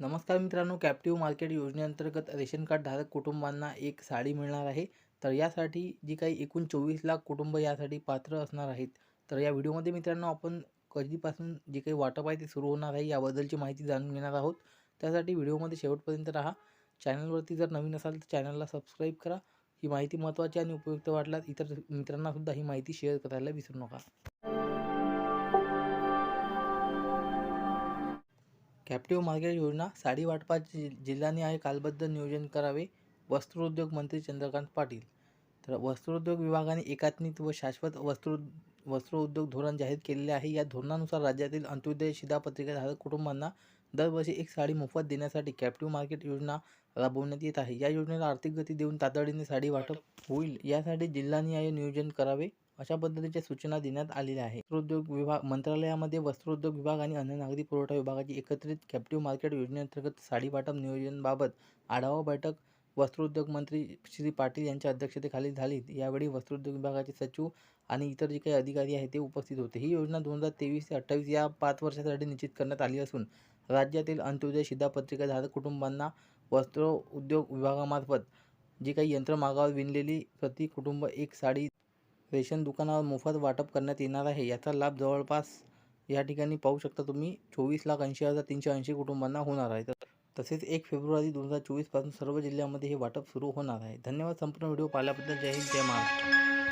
नमस्कार मित्रांनो captive market योजनेअंतर्गत रेशन कार्ड धारक कुटुंबांना एक साडी मिळणार आहे. तर यासाठी जी काही एकूण चोवीस लाख कुटुंब यासाठी पात्र असणार आहेत तर या व्हिडिओमध्ये मित्रांनो आपण कधीपासून जे काही वाटप आहे ते सुरू होणार आहे याबद्दलची माहिती जाणून घेणार आहोत. त्यासाठी व्हिडिओमध्ये शेवटपर्यंत राहा. चॅनलवरती जर नवीन असाल तर चॅनलला सबस्क्राईब करा. ही माहिती महत्त्वाची आणि उपयुक्त वाटल्यास इतर मित्रांनासुद्धा ही माहिती शेअर करायला विसरू नका. कॅप्टिव्ह मार्केट योजना साडी वाटपाची जिल्ह्याने आहे कालबद्ध नियोजन करावे वस्त्रोद्योग मंत्री चंद्रकांत पाटील. तर वस्त्रोद्योग विभागाने एकात्मिक व शाश्वत वस्त्रो वस्त्रोद्योग धोरण जाहीर केलेले आहे. या धोरणानुसार राज्यातील अंत्योदय शिधापत्रिकाधारक कुटुंबांना दरवर्षी एक साडी मोफत देण्यासाठी कॅप्टिव्ह मार्केट योजना राबवण्यात येत आहे. या योजनेला आर्थिक गती देऊन तातडीने साडी वाटप होईल. यासाठी जिल्हानिहाय नियोजन करावे. अशा पद्धतीच्या सूचना देण्यात आलेल्या आहेत. वस्त्रोद्योग विभाग मंत्रालयामध्ये वस्त्रोद्योग विभाग आणि अन्न नागरी पुरवठा विभागाची एकत्रित कॅप्टिव्ह मार्केट योजनेअंतर्गत साडी वाटप नियोजनाबाबत आढावा बैठक वस्त्रोद्योग मंत्री श्री पाटील यांच्या अध्यक्षतेखाली झाली. यावेळी वस्त्रोद्योग विभागाचे सचिव आणि इतर जे काही अधिकारी आहेत ते उपस्थित होते. ही योजना दोन हजार तेवीस ते अठ्ठावीस या पाच वर्षासाठी निश्चित करण्यात आली असून राज्यातील अंत्योदय शिधापत्रिकाधारक कुटुंबांना वस्त्रोद्योग विभागामार्फत जी काही यंत्रमागावर विणलेली प्रति कुटुंब एक साडी रेशन दुकानावर मोफत वाटप करण्यात येणार आहे. याचा लाभ जवळपास या ठिकाणी पाहू शकता तुम्ही. चोवीस लाख ऐंशी हजार तीनशे ऐंशी कुटुंबांना होणार आहे. तर तसेच एक फेब्रुवारी दोन हजार चोवीसपासून सर्व जिल्ह्यामध्ये हे वाटप सुरू होणार आहे. धन्यवाद. संपूर्ण व्हिडिओ पाहिल्याबद्दल जय हिंद. जय महाराष्ट्र.